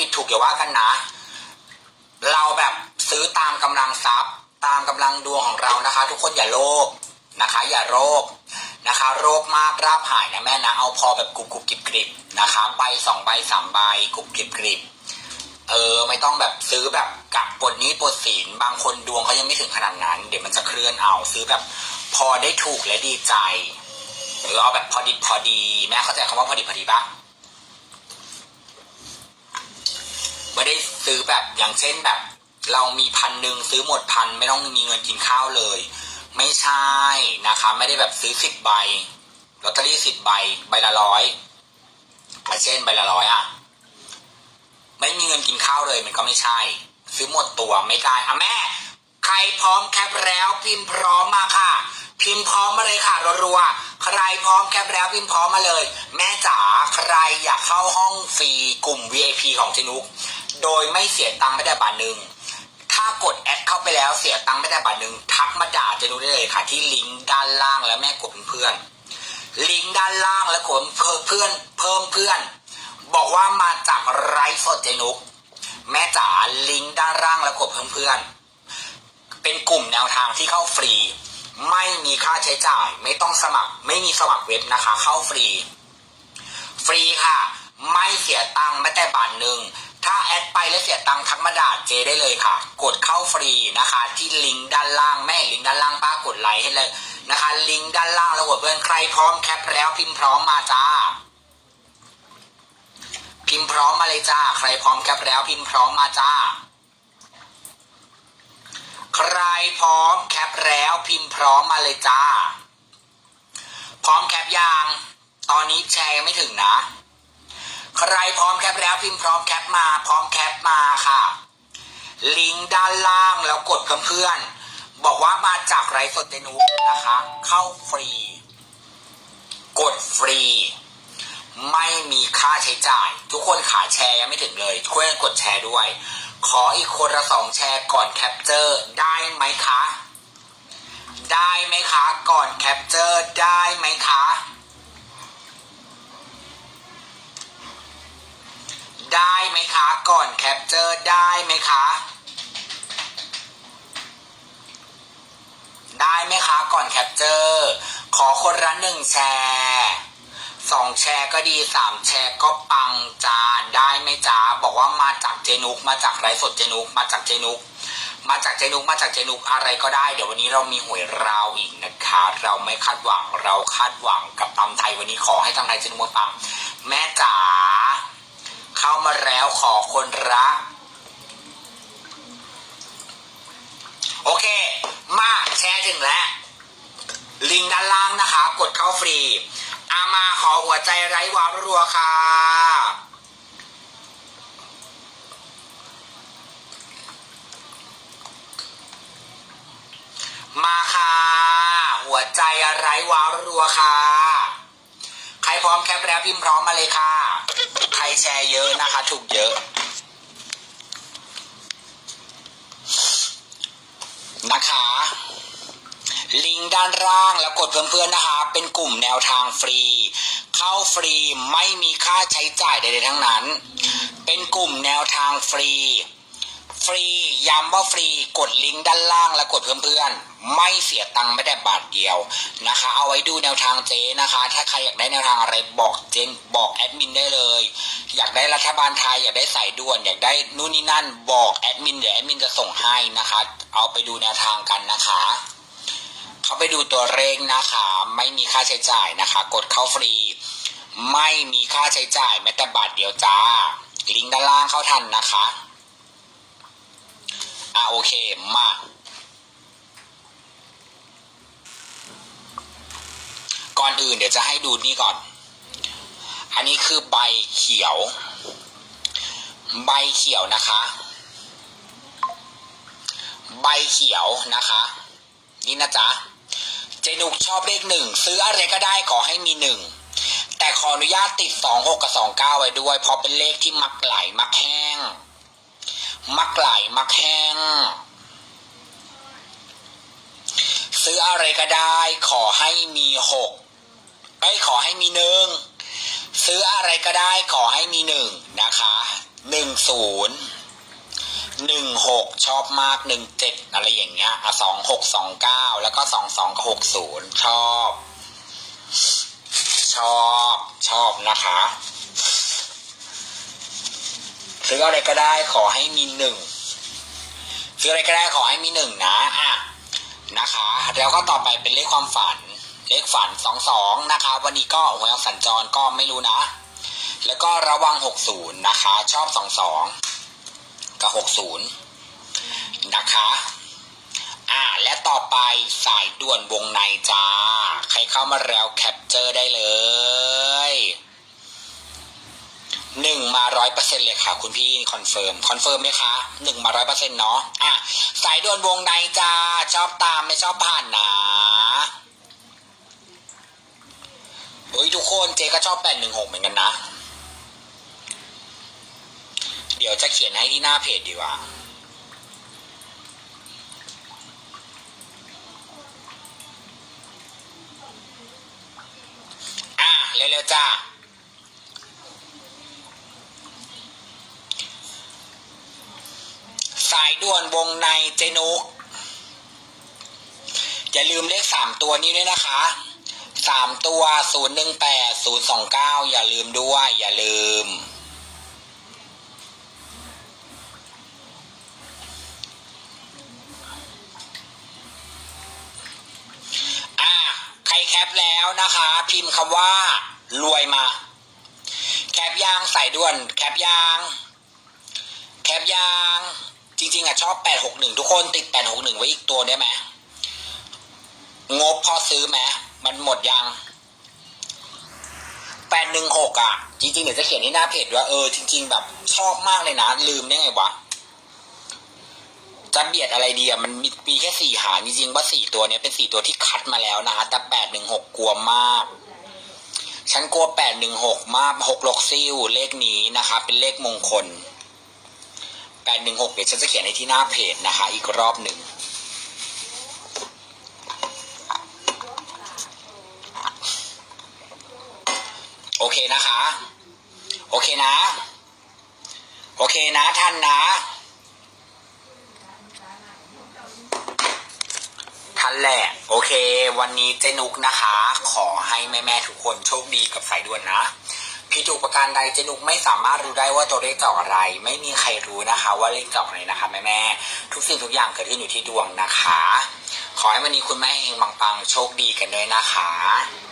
ผิดถูกอย่าว่ากันนะ เราแบบซื้อตามกำลังทรัพย์ ตามกำลังดวงของเรานะคะ ทุกคนอย่าโลภนะคะ อย่าโรคนะคะโรคมากราบหายนะแม่นะเอาพอแบบกรุบกรุบกริบกริบนะคะใบสองใบสามใบกรุบกริบกริบเออไม่ต้องแบบซื้อแบบกับปดนี้ปดสินบางคนดวงเขายังไม่ถึงขนาดนั้น เดี๋ยวมันจะเคลื่อนเอาซื้อแบบพอได้ถูกและดีใจหรือเอาแบบพอดีพอดี แม่เข้าใจคำว่าพอดีพอดีปะ ไม่ได้ซื้อแบบอย่างเช่นแบบ เรามีพันหนึ่งซื้อหมดพันไม่ต้องมีเงินกินข้าวเลย ไม่ใช่นะคะ ไม่ได้แบบซื้อสิบใบลอตเตอรี่สิบใบใบละร้อยเช่นใบละร้อยอะ ไม่มีเงินกินข้าวเลยมันก็ไม่ใช่ ซื้อหมดตัวไม่ได้อะแม่ ใครพร้อมแคปแล้วพิมพ์พร้อมมาค่ะ พิมพ์พร้อมมาเลยค่ะรัวๆใครพร้อมแคปแล้วพิมพ์พร้อมมาเลย แม่จ๋าใครอยากเข้าห้องฟรีกลุ่ม VIP ของเจนุก โดยไม่เสียตังค์ไม่ได้บาทหนึ่งถ้ากดแอดเข้าไปแล้วเสียตังค์ไม่ได้บาทหนึ่งทักมาด่าเจนุกได้เลยค่ะ ที่ลิงก์ด้านล่างแล้วแม่กดเพื่อนลิงก์ด้านล่างแล้วกดเพิ่มเพื่อน เพิ่มเพื่อน บอกว่ามาจากไลฟ์สดเจนุกแม่จ๋าลิงก์ด้านล่างแล้วกดเพิ่มเพื่อน เป็นกลุ่มแนวทางที่เข้าฟรี ไม่มีค่าใช้จ่าย ไม่ต้องสมัคร ไม่มีสมัครเว็บนะคะ เข้าฟรี ฟรีค่ะ ไม่เสียตังค์แม้แต่บาทหนึ่ง ถ้าแอดไปแล้วเสียตังค์ทักมาด่าเจได้เลยค่ะ กดเข้าฟรีนะคะ ที่ลิงก์ด้านล่างแม่ลิงก์ด้านล่างป้ากดไลค์ให้เลยนะคะ ลิงก์ด้านล่างแล้วกดเพื่อนใครพร้อมแคปแล้วพิมพ์พร้อมมาจ้า พิมพ์พร้อมมาเลยจ้า ใครพร้อมแคปแล้วพิมพ์พร้อมมาจ้า ใครพร้อมแคปแล้วพิมพ์พร้อมมาเลยจ้า พร้อมแคปยังตอนนี้แชร์ยังไม่ถึงนะ ใครพร้อมแคปแล้วพิมพ์พร้อมแคปมา พร้อมแคปมาค่ะ ลิงก์ด้านล่างแล้วกดเพื่อนๆบอกว่ามาจากไรสดเตนุนะคะ เข้าฟรี กดฟรี ไม่มีค่าใช้จ่าย ทุกคนขาแชร์ยังไม่ถึงเลยช่วยกันกดแชร์ด้วย ขออีกคนละสองแชร์ก่อนแคปเจอร์ได้ไหมคะ ได้ไหมคะ ก่อนแคปเจอร์ได้ไหมคะ มคะ ก่อนแคปเจอร์ได้ไหมคะ ได้ไหมคะ ก่อนแคปเจอร์ ขอคนละหนึ่งแชร์สองแชร์ก็ดีสามแชร์ก็ปังจานได้ไหมจ้าบอกว่ามาจากเจนุกมาจากไรสดเจนุกมาจากเจนุกมาจากเจนุกมาจากเจนุกอะไรก็ได้ เดี๋ยววันนี้เรามีหวยราวอีกนะคะ เราไม่คาดหวังเราคาดหวังกับตำไทยวันนี้ขอให้ตำไทยเจนุกมาปัง แม่จ๋าามาแล้วขอคนรัก โอเค มาแชร์ถึงแล้ว ลิงก์ด้านล่างนะคะ กดเข้าฟรี อามาขอหัวใจไร้วาวรัวค่ะ มาค่ะ หัวใจไร้วาวรัวค่ะ ใครพร้อมแคปแล้วพิมพ์พร้อมมาเลยค่ะ ใครแชร์เยอะนะคะ ถูกเยอะ นะคะ ลิงก์ด้านล่างแล้วกดเพื่อนๆนะคะ เป็นกลุ่มแนวทางฟรี เข้าฟรีไม่มีค่าใช้จ่ายใดๆทั้งนั้น เป็นกลุ่มแนวทางฟรี ฟรีย้ำว่าฟรีกดลิงก์ด้านล่างแล้วกดเพื่อนๆ ไม่เสียตังค์ไม่แต่บาทเดียวนะคะ เอาไว้ดูแนวทางเจนะคะ ถ้าใครอยากได้แนวทางอะไรบอกเจนบอกแอดมินได้เลย อยากได้รัฐบาลไทยอยากได้สายด่วน อยากได้นู่นนี่นั่นบอกแอดมินเดี๋ยวแอดมินจะส่งให้นะคะ เอาไปดูแนวทางกันนะคะเข้าไปดูตัวเลขนะคะ ไม่มีค่าใช้จ่ายนะคะ กดเข้าฟรี ไม่มีค่าใช้จ่ายแม้แต่บาทเดียวจ้าลิงก์ด้านล่างเข้าทันนะคะ อ่าโอเคมาก่อนอื่นเดี๋ยวจะให้ดูนี่ก่อน อันนี้คือใบเขียว ใบเขียวนะคะ ใบเขียวนะคะ นี่นะจ๊ะ เจนุกชอบเลขหนึ่งซื้ออะไรก็ได้ขอให้มีหนึ่ง แต่ขออนุญาตติดสองหกกับสองเก้าไว้ด้วย เพราะเป็นเลขที่มักไหลมักแห้ง มักไหลมักแห้ง ซื้ออะไรก็ได้ขอให้มีหกไอ้ขอให้มีหนึ่งซื้ออะไรก็ได้ขอให้มีหนึ่งนะคะหนึ่งศูนย์หนึ่งหกชอบมากหนึ่งเจ็ดอะไรอย่างเงี้ยอะสองหกสองเก้าแล้วก็สองสองกับหกศูนย์ชอบ ชอบชอบนะคะ ซื้ออะไรก็ได้ขอให้มีหนึ่งซื้ออะไรก็ได้ขอให้มีหนึ่งนะอะนะคะ แล้วก็ต่อไปเป็นเลขความฝัน เลขฝันสองสองนะคะ วันนี้ก็หวยสัญจรก็ไม่รู้นะ แล้วก็ระวังหกศูนย์นะคะ ชอบสองสองกับหกศูนย์นะคะอ่าและต่อไปสายด่วนวงในจ้า ใครเข้ามาแล้วแคปเจอร์ได้เลยหนึ่งมา ร้อยเปอร์เซ็นต์เลยค่ะ คุณพี่คอนเฟิร์มคอนเฟิร์มไหมคะหนึ่งมาร้อยเปอร์เซ็นต์เนาะอะสายด่วนวงในจ้าชอบตามไม่ชอบผ่านนะเฮ้ยทุกคนเจ๊ก็ชอบแปดหนึ่งหกเหมือนกันนะ เดี๋ยวจะเขียนให้ที่หน้าเพจดีกว่าอะเร็วๆจ้า สายด่วนวงในเจนุกอย่าลืมเลขสามตัวนี้ด้วยนะคะสามตัวศูนย์หนึ่งแปดศูนย์สองเก้าอย่าลืมด้วย อย่าลืม อะ ใครแคปแล้วนะคะ พิมพ์คำว่า รวยมา แคปยางใส่ด่วน แคปยาง แคปยาง จริงๆอะชอบ861ทุกคนติด861ไว้อีกตัวได้ไหมงบพอซื้อไหมมันหมดยัง816อะ จริงๆเดี๋ยวจะเขียนที่หน้าเพจว่าเออจริง ๆ แบบ ชอบมากเลยนะ ลืมได้ไงวะจะเบียดอะไรดีอะมันมีมีแค่สี่หางจริงๆว่าสี่ตัวเนี้ยเป็นสี่ตัวที่คัดมาแล้วนะคะแต่816กลัวมาก ฉันกลัว816มาก6ลกซิ่วเลขนี้นะคะ เป็นเลขมงคล 816เดี๋ยวฉันจะเขียนในที่หน้าเพจนะคะ อีกรอบหนึ่งโอเคนะคะ โอเคนะ โอเคนะท่านนะท่านแหละ โอเค วันนี้เจนุกนะคะ ขอให้แม่ ๆ ทุกคนโชคดีกับสายด่วนนะ ผิดถูกประการใดเจนุกไม่สามารถรู้ได้ว่าตัวเลขจะออกอะไร ไม่มีใครรู้นะคะ ว่าเลขจะออกอะไรนะคะแม่แม่ทุกสิ่งทุกอย่างเกิดขึ้นอยู่ที่ดวงนะคะ ขอให้วันนี้คุณแม่เฮงปังๆโชคดีกันด้วยนะคะ